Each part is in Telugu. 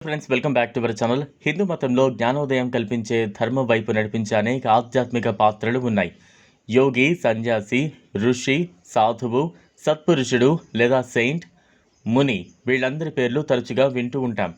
Friends welcome back to our channel Hindu మతంలో జ్ఞానోదయం కల్పించే ధర్మం వైపు నడిపించే అనేక ఆధ్యాత్మిక పాత్రలు ఉన్నాయి. యోగి సన్యాసి ఋషి సాధువు సత్పురుషుడు లేదా సెయింట్ ముని వీళ్ళందరి పేర్లు తరచుగా వింటూ ఉంటాం.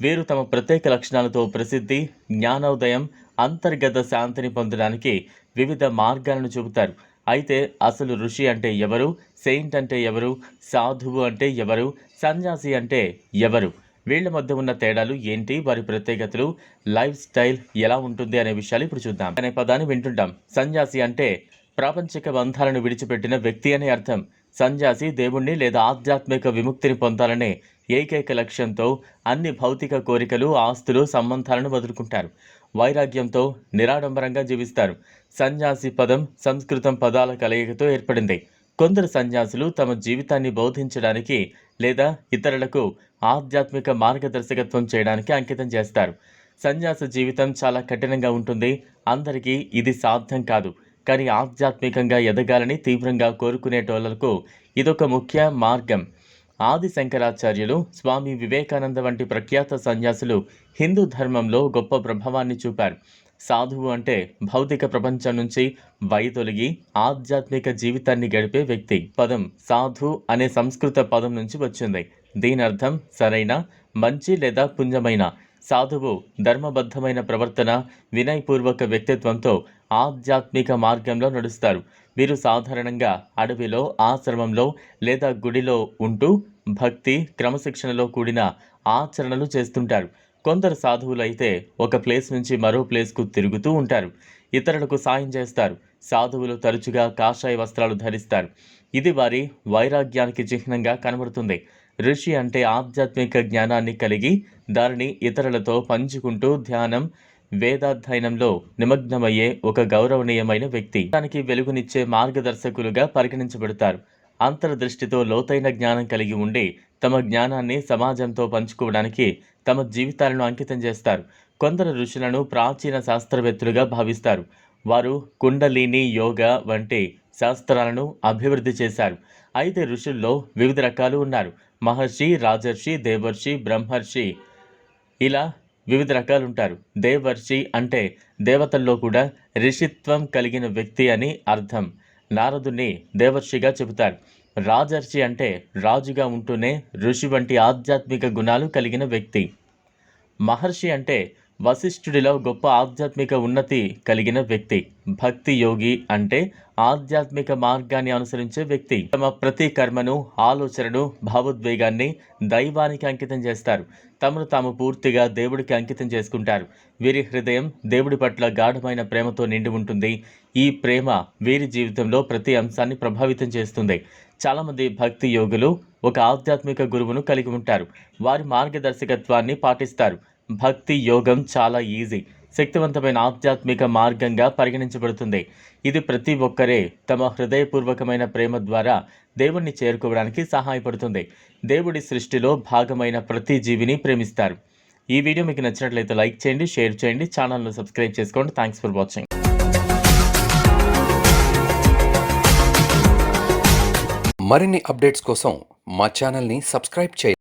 వీరు తమ ప్రత్యేక లక్షణాలతో ప్రసిద్ధి జ్ఞానోదయం అంతర్గత శాంతిని పొందడానికి వివిధ మార్గాలను చూపుతారు. అయితే అసలు ఋషి అంటే ఎవరు? సెయింట్ అంటే ఎవరు? సాధువు అంటే ఎవరు? సన్యాసి అంటే ఎవరు? వీళ్ళ మధ్య ఉన్న తేడాలు ఏంటి? వారి ప్రత్యేకతలు లైఫ్ స్టైల్ ఎలా ఉంటుంది అనే విషయాలు ఇప్పుడు చూద్దాం. అనే పదాన్ని వింటుంటాం. సన్యాసి అంటే ప్రాపంచిక బంధాలను విడిచిపెట్టిన వ్యక్తి అనే అర్థం. సన్యాసి దేవుణ్ణి లేదా ఆధ్యాత్మిక విముక్తిని పొందాలనే ఏకైక లక్ష్యంతో అన్ని భౌతిక కోరికలు ఆస్తులు సంబంధాలను వదులుకుంటారు. వైరాగ్యంతో నిరాడంబరంగా జీవిస్తారు. సన్యాసి పదం సంస్కృతం పదాల కలయికతో ఏర్పడింది. కొందరు సన్యాసులు తమ జీవితాన్ని బోధించడానికి లేదా ఇతరులకు ఆధ్యాత్మిక మార్గదర్శకత్వం చేయడానికి అంకితం చేస్తారు. సన్యాస జీవితం చాలా కఠినంగా ఉంటుంది. అందరికీ ఇది సాధ్యం కాదు. కానీ ఆధ్యాత్మికంగా ఎదగాలని తీవ్రంగా కోరుకునేటోళ్ళకు ఇదొక ముఖ్య మార్గం. ఆది శంకరాచార్యులు స్వామి వివేకానంద వంటి ప్రఖ్యాత సన్యాసులు హిందూ ధర్మంలో గొప్ప ప్రభావాన్ని చూపారు. సాధువు అంటే భౌతిక ప్రపంచం నుంచి వైదొలిగి ఆధ్యాత్మిక జీవితాన్ని గడిపే వ్యక్తి. పదం సాధు అనే సంస్కృత పదం నుంచి వచ్చింది. దీని అర్థం సరైన మంచి లేదా పుణ్యమైన సాధువు ధర్మబద్ధమైన ప్రవర్తన వినయపూర్వక వ్యక్తిత్వంతో ఆధ్యాత్మిక మార్గంలో నడుస్తారు. వీరు సాధారణంగా అడవిలో ఆశ్రమంలో లేదా గుడిలో ఉంటూ భక్తి క్రమశిక్షణలో కూడిన ఆచరణలు చేస్తుంటారు. కొందరు సాధువులు అయితే ఒక ప్లేస్ నుంచి మరో ప్లేస్కు తిరుగుతూ ఉంటారు. ఇతరులకు సాయం చేస్తారు. సాధువులు తరచుగా కాషాయ వస్త్రాలు ధరిస్తారు. ఇది వారి వైరాగ్యానికి చిహ్నంగా కనబడుతుంది. ఋషి అంటే ఆధ్యాత్మిక జ్ఞానాన్ని కలిగి దానిని ఇతరులతో పంచుకుంటూ ధ్యానం వేదాధ్యయనంలో నిమగ్నమయ్యే ఒక గౌరవనీయమైన వ్యక్తి. దానికి వెలుగునిచ్చే మార్గదర్శకులుగా పరిగణించబడతారు. అంతర్దృష్టితో లోతైన జ్ఞానం కలిగి ఉండి తమ జ్ఞానాన్ని సమాజంతో పంచుకోవడానికి తమ జీవితాలను అంకితం చేస్తారు. కొందరు ఋషులను ప్రాచీన శాస్త్రవేత్తలుగా భావిస్తారు. వారు కుండలిని యోగా వంటి శాస్త్రాలను అభివృద్ధి చేశారు. అయితే ఋషుల్లో వివిధ రకాలు ఉన్నారు. మహర్షి రాజర్షి దేవర్షి బ్రహ్మర్షి ఇలా వివిధ రకాలు ఉంటారు దేవర్షి అంటే దేవతల్లో కూడా ఋషిత్వం కలిగిన వ్యక్తి అని అర్థం. నారదుని దేవర్షిగా చెబుతారు. రాజర్షి అంటే రాజుగా ఉంటూనే ఋషి వంటి ఆధ్యాత్మిక గుణాలు కలిగిన వ్యక్తి. మహర్షి అంటే వశిష్ఠుడిలో గొప్ప ఆధ్యాత్మిక ఉన్నతి కలిగిన వ్యక్తి. భక్తి యోగి అంటే ఆధ్యాత్మిక మార్గాన్ని అనుసరించే వ్యక్తి. తమ ప్రతి కర్మను ఆలోచనను భావోద్వేగాన్ని దైవానికి అంకితం చేస్తారు. తమను తాము పూర్తిగా దేవుడికి అంకితం చేసుకుంటారు. వీరి హృదయం దేవుడి పట్ల గాఢమైన ప్రేమతో నిండి ఉంటుంది. ఈ ప్రేమ వీరి జీవితంలో ప్రతి అంశాన్ని ప్రభావితం చేస్తుంది. చాలామంది భక్తి యోగులు ఒక ఆధ్యాత్మిక గురువును కలిగి ఉంటారు. వారి మార్గదర్శకత్వాన్ని పాటిస్తారు. భక్తి యోగం చాలా ఈజీ. శక్తివంతమైన ఆధ్యాత్మిక మార్గంగా పరిగణించబడుతుంది. ఇది ప్రతి ఒక్కరే తమ హృదయపూర్వకమైన ప్రేమ ద్వారా దేవుణ్ణి చేరుకోవడానికి సహాయపడుతుంది. దేవుడి సృష్టిలో భాగమైన ప్రతి జీవిని ప్రేమిస్తారు. ఈ వీడియో మీకు నచ్చినట్లయితే లైక్ చేయండి షేర్ చేయండి ఛానల్ను సబ్స్క్రైబ్ చేసుకోండి. Thanks for watching. మరిన్ని అప్డేట్స్ కోసం మా ఛానల్ని సబ్స్క్రైబ్ చేయండి.